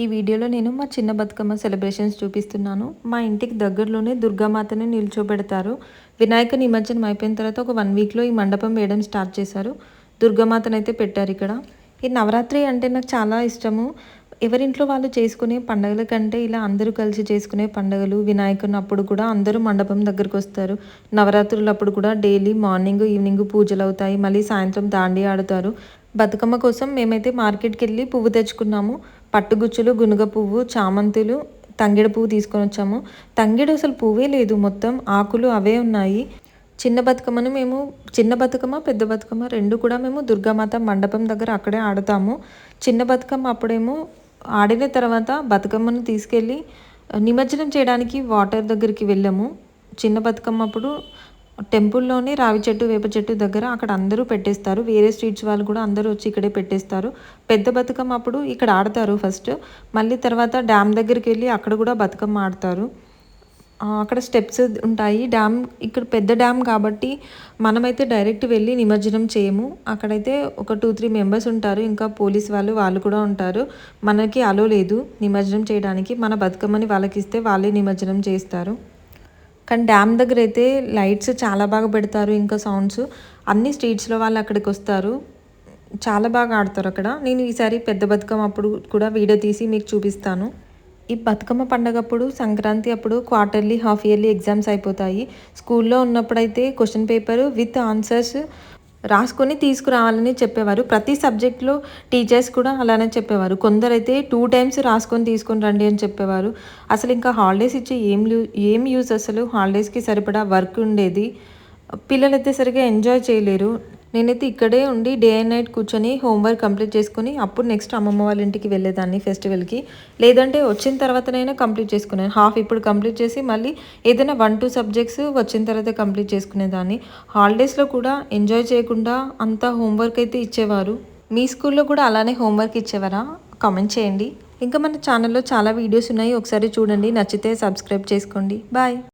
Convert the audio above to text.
ఈ వీడియోలో నేను మా చిన్న బతుకమ్మ సెలబ్రేషన్స్ చూపిస్తున్నాను. మా ఇంటికి దగ్గరలోనే దుర్గామాతని నిల్చోబెడతారు. వినాయక నిమజ్జనం అయిపోయిన తర్వాత ఒక వన్ వీక్లో ఈ మండపం వేయడం స్టార్ట్ చేశారు. దుర్గామాతను అయితే పెట్టారు ఇక్కడ. ఈ నవరాత్రి అంటే నాకు చాలా ఇష్టము. ఎవరింట్లో వాళ్ళు చేసుకునే పండుగల కంటే ఇలా అందరూ కలిసి చేసుకునే పండుగలు వినాయకుని అప్పుడు కూడా అందరూ మండపం దగ్గరకు వస్తారు. నవరాత్రులు అప్పుడు కూడా డైలీ మార్నింగ్ ఈవినింగ్ పూజలు అవుతాయి. మళ్ళీ సాయంత్రం దాండి ఆడుతారు. బతుకమ్మ కోసం మేమైతే మార్కెట్కి వెళ్ళి పువ్వు తెచ్చుకున్నాము. పట్టుగుచ్చులు గునుగ పువ్వు చామంతులు తంగిడ పువ్వు తీసుకొని వచ్చాము. తంగిడు అసలు పువ్వే లేదు. మొత్తం ఆకులు అవే ఉన్నాయి. చిన్న బతుకమ్మను మేము చిన్న బతుకమ్మ పెద్ద బతుకమ్మ రెండు కూడా మేము దుర్గామాత మండపం దగ్గర అక్కడే ఆడతాము. చిన్న బతుకమ్మ అప్పుడేమో ఆడిన తర్వాత బతుకమ్మను తీసుకెళ్ళి నిమజ్జనం చేయడానికి వాటర్ దగ్గరికి వెళ్ళాము. చిన్న బతుకమ్మ అప్పుడు టెంపుల్లోనే రావి చెట్టు వేప చెట్టు దగ్గర అక్కడ అందరూ పెట్టేస్తారు. వేరే స్ట్రీట్స్ వాళ్ళు కూడా అందరూ వచ్చి ఇక్కడే పెట్టేస్తారు. పెద్ద బతుకమ్మ అప్పుడు ఇక్కడ ఆడతారు ఫస్ట్. మళ్ళీ తర్వాత డ్యామ్ దగ్గరికి వెళ్ళి అక్కడ కూడా బతుకమ్మ ఆడతారు. అక్కడ స్టెప్స్ ఉంటాయి. డ్యామ్ ఇక్కడ పెద్ద డ్యామ్ కాబట్టి మనమైతే డైరెక్ట్ వెళ్ళి నిమజ్జనం చేయము. అక్కడైతే ఒక టూ త్రీ మెంబర్స్ ఉంటారు. ఇంకా పోలీస్ వాళ్ళు వాళ్ళు కూడా ఉంటారు. మనకి అలో లేదు నిమజ్జనం చేయడానికి. మన బతుకమ్మని వాళ్ళకి ఇస్తే వాళ్ళే నిమజ్జనం చేస్తారు. కానీ డ్యామ్ దగ్గర అయితే లైట్స్ చాలా బాగా పెడతారు ఇంకా సౌండ్స్ అన్ని స్ట్రీట్స్లో వాళ్ళు అక్కడికి వస్తారు. చాలా బాగా ఆడతారు అక్కడ. నేను ఈసారి పెద్ద బతుకమ్మ అప్పుడు కూడా వీడియో తీసి మీకు చూపిస్తాను. ఈ బతుకమ్మ పండగ అప్పుడు సంక్రాంతి అప్పుడు క్వార్టర్లీ హాఫ్ ఇయర్లీ ఎగ్జామ్స్ అయిపోతాయి. స్కూల్లో ఉన్నప్పుడైతే క్వశ్చన్ పేపర్ విత్ ఆన్సర్స్ రాసుకొని తీసుకురావాలని చెప్పేవారు. ప్రతి సబ్జెక్ట్లో టీచర్స్ కూడా అలానే చెప్పేవారు. కొందరైతే టూ టైమ్స్ రాసుకొని తీసుకొని రండి అని చెప్పేవారు. అసలు ఇంకా హాలిడేస్ ఇచ్చి ఏం ఏం యూజ్ అసలు? హాలిడేస్కి సరిపడా వర్క్ ఉండేది? పిల్లలైతే సరిగా ఎంజాయ్ చేయలేరు. నేనైతే ఇక్కడే ఉండి డే అండ్ నైట్ కూర్చొని హోంవర్క్ కంప్లీట్ చేసుకుని అప్పుడు నెక్స్ట్ అమ్మమ్మ వాళ్ళ ఇంటికి వెళ్ళేదాన్ని ఫెస్టివల్కి. లేదంటే వచ్చిన తర్వాతనైనా కంప్లీట్ చేసుకున్నాను హాఫ్ ఇప్పుడు కంప్లీట్ చేసి మళ్ళీ ఏదైనా వన్ టూ సబ్జెక్ట్స్ వచ్చిన తర్వాత కంప్లీట్ చేసుకునేదాన్ని. హాలిడేస్లో కూడా ఎంజాయ్ చేయకుండా అంతా హోంవర్క్ అయితే ఇచ్చేవారు. మీ స్కూల్లో కూడా అలానే హోంవర్క్ ఇచ్చేవారా? కామెంట్ చేయండి. ఇంకా మన ఛానల్లో చాలా వీడియోస్ ఉన్నాయి. ఒకసారి చూడండి. నచ్చితే సబ్స్క్రైబ్ చేసుకోండి. బాయ్.